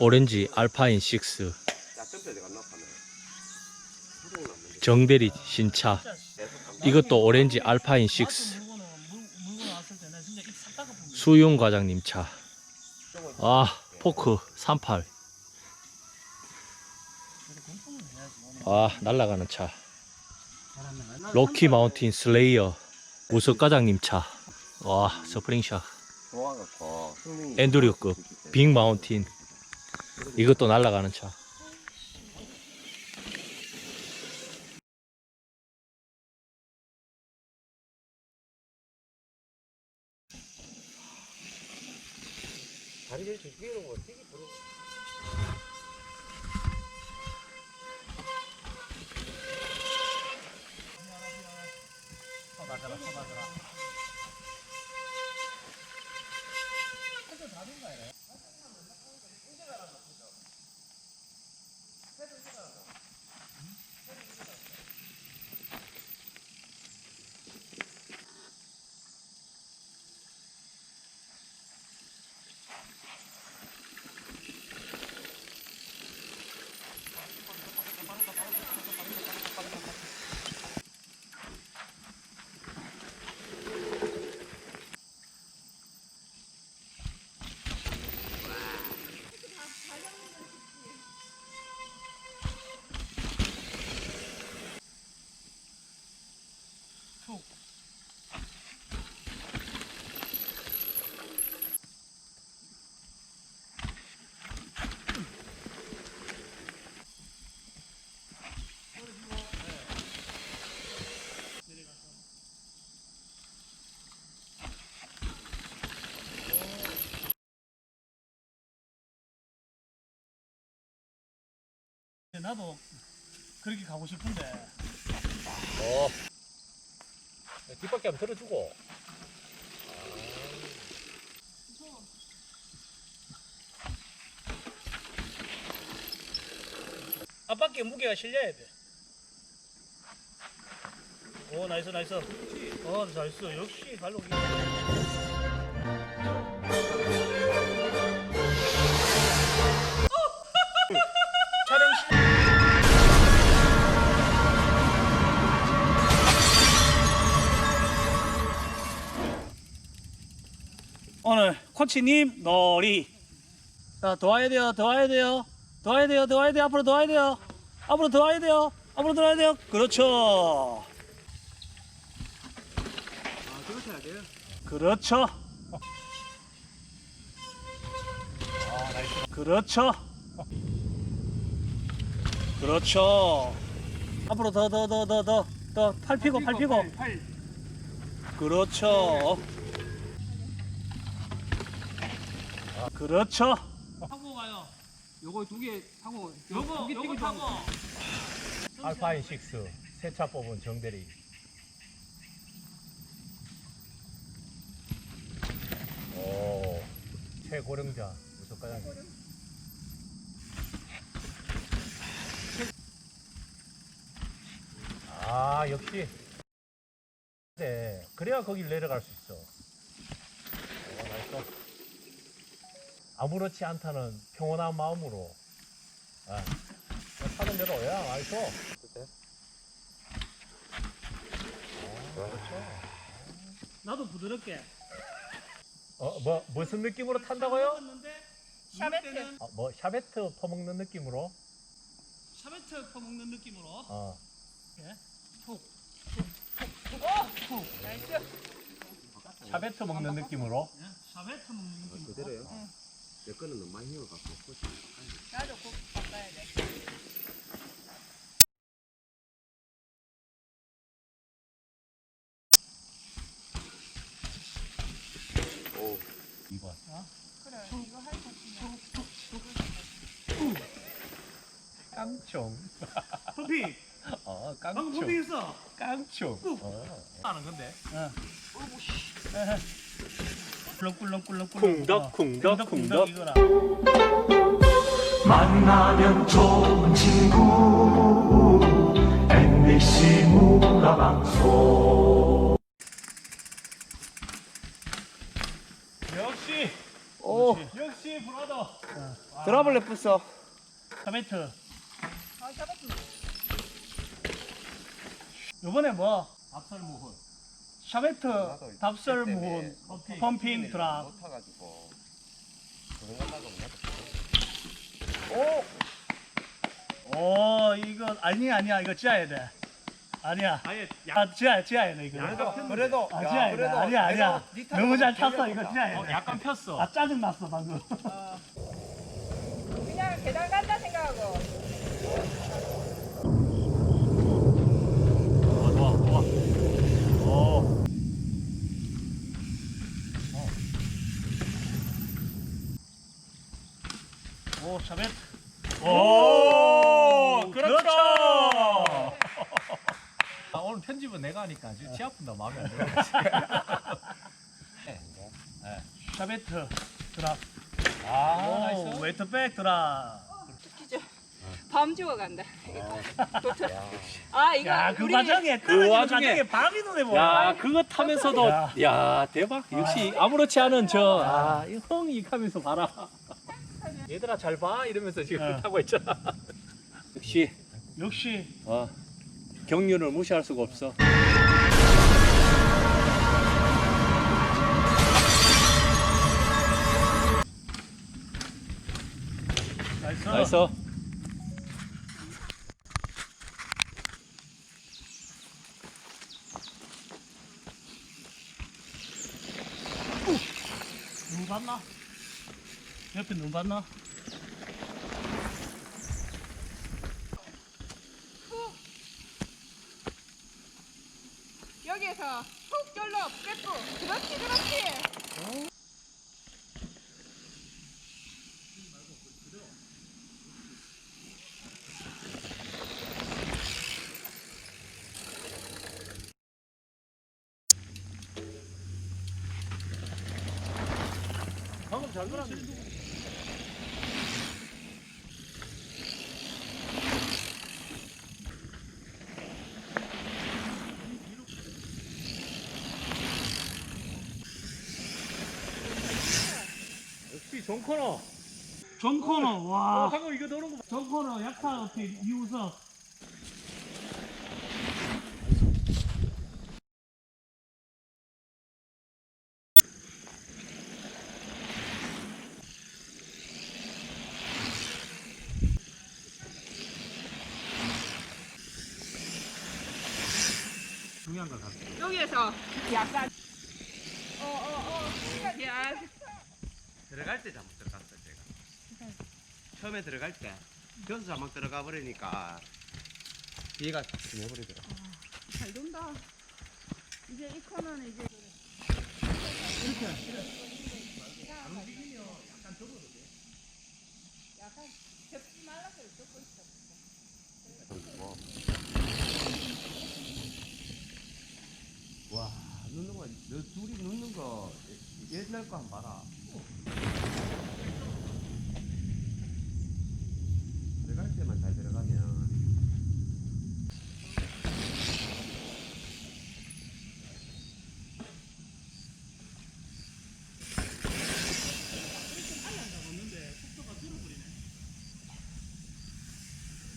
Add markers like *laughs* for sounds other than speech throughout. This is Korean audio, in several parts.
오렌지 알파인 6 정대리 신차 이것도 오렌지 알파인 6 수용 과장님 차. 아, 포크 38. 아, 날아가는 차. 로키 마운틴 슬레이어 우석 과장님 차. 와, 스프링샷. 엔두리오급 빅 마운틴. 이것도 날아가는 차. 나도 그렇게 가고 싶은데 어. 뒷바퀴 한번 들어주고. 앞바퀴 무게가 실려야 돼. 오 나이스 나이스. 어 나이스 역시 발로. 촬영 오늘 코치님 놀이. 자, 더 와야 돼요, 더 와야 돼요, 더 와야 돼요, 더 와야 돼요, 앞으로 더 와야 돼요, 앞으로 더 와야 돼요, 앞으로 더 와야 돼요. 그렇죠. 아, 그렇게 해야 돼요? 그렇죠. 그렇죠. 그렇죠. 앞으로 더, 더, 더, 더, 더, 더, 팔 피고, 팔 피고. 그렇죠. 그렇죠. 타고 가요. 요거 두 개 타고 요거, 두개 요거 타고. 알파인 6새차 뽑은 정대리. 오, 최고령자 우석 과장님. 아, 역시. 네, 그래야 거길 내려갈 수 있어. 오, 나이스. 아무렇지 않다는 평온한 마음으로. 아, 차는 대로 야, 나이스. 나도 부드럽게. 어, 뭐 무슨 느낌으로 탄다고요? 했는데 샤베트. 아, 뭐 샤베트 퍼먹는 느낌으로? 샤베트 퍼먹는 느낌으로. 어. 예. 나이스. 샤베트 먹는 느낌으로? 예. 샤베트 먹는 느낌으로. 그대로요? 내 거는 너무 많이 힘어갖고 코치 나도 꼭 바꿔야 돼. 오 2번. 그래. 이거 할 거 깡총. 퍼피. *laughs* 어, 방금 깡총. 퍼피했어. 깡총. 어. 하는 건데. 꿀렁꿀렁꿀렁꿀렁. 쿵덕, 쿵덕, 쿵덕. 이거라. 만나면 좋은 친구 MBC 문화방송 역시 오. 역시 드라블렛 부서. 샤베트. 아 잡았어. 요번에 뭐? 답설무훈. 샤베트, 답설무훈, 펌핑 드랍. 못 타가지고 도망가다가 오, 어, 이거 아니 아니야 이거 지어야 돼. 아니야. 아예 아 지어야 지어야 돼 이거. 그래도 아 지어야 돼. 아니야 아니야. 너무 잘 탔어 이거 지어야 돼. 약간 폈어. 아 짜증 났어 방금. 그냥 계단 간다 생각하고. 좋아 좋아 좋아. 오. 오 샤베트. 오, 그렇죠. 아, 오늘 편집은 내가 하니까 지금 치 아픈다 마음에 안 들어. 샤베트 드랍. 아, 오 나이스. 웨이트백 드랍. 밤 죽어간다. 도트. 아 이거 야 그 우리 과정에 그그 와중에- 과정에 밤이 눈에 보여. 야, 그거 타면서도 야. 야, 대박. 역시 아무렇지 않은 저 아, 이 형이 하면서 봐라. 얘들아 잘 봐. 이러면서 지금 어. 타고 있잖아. *laughs* 역시 역시 어, 경륜을 무시할 수가 없어. 나이스. 나이스. 눈 봤나? 옆에 눈 봤나? 여기에서 훅 절로 빼고. 그렇지 그렇지. 방금 잘 놀았네. 역시 존 코너. 전 코너 아, 와. 방금 이거 넣는 거 봐. 전 코너 약타 어떻게 이우석. 중요한 걸 갖고. 여기에서 약간. 어어어. 야. 들어갈 때 잘못 들어갔어 제가 처음에 들어갈 때 겨서 잘못 들어가 버리니까 뒤가 죽여버리더라 잘 돈다. 이제 이 코너는 이제. 와 넣는 거 너 둘이 넣는 거 옛날 거 한번 봐라. 들어갈 때만 잘 들어가면.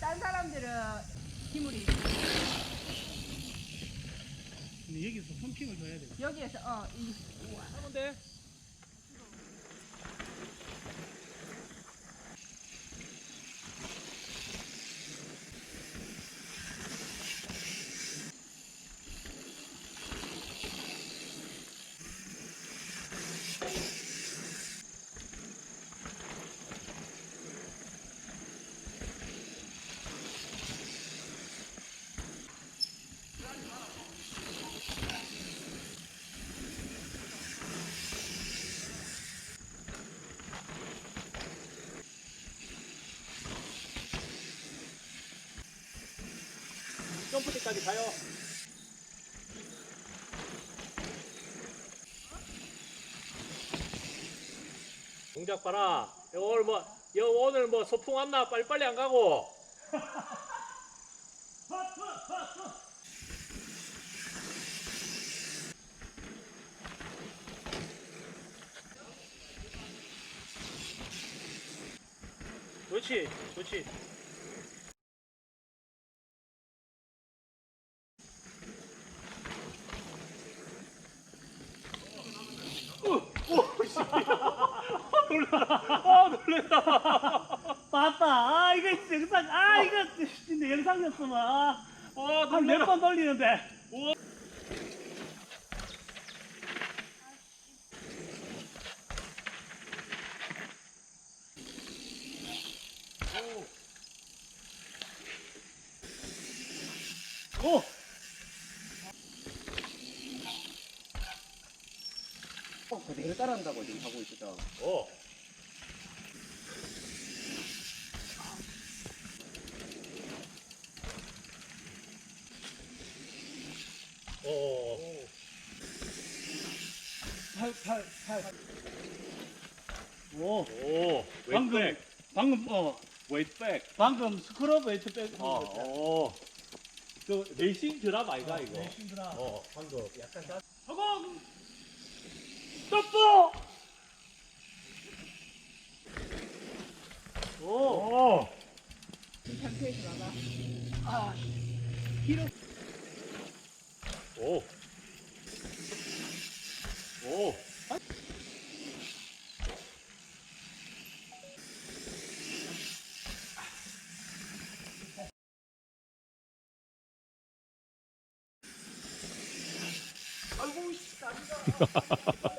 딴 사람들은 기물이 근데 여기서 펌핑을 더 해야 돼. 여기에서 어 이. 하면 돼. 점프대까지 가요. 동작 봐라. 여 오늘 뭐, 여 오늘 뭐 소풍 왔나? 빨리빨리 안 가고. 그렇지, 그렇지. 아 놀래라. 봤다. 아 이거 영상. 아 이거 영상이었으면 아, 한몇 번 돌리는데. 오. 그대로 따라한다고 지금 하고 있었죠. 어. 어. 오. 오. 방금 방금 어 웨이트백. 방금 스크럽 웨이트 백. 어. 어. 그 레이싱 드랍 아이가 이거? 레이싱 드랍. 어. 방금 약간 자- 허공. 점프. 오. 오. 상태에서 나가. 아. 오. 오. 야! 아이고 또 다리. *laughs*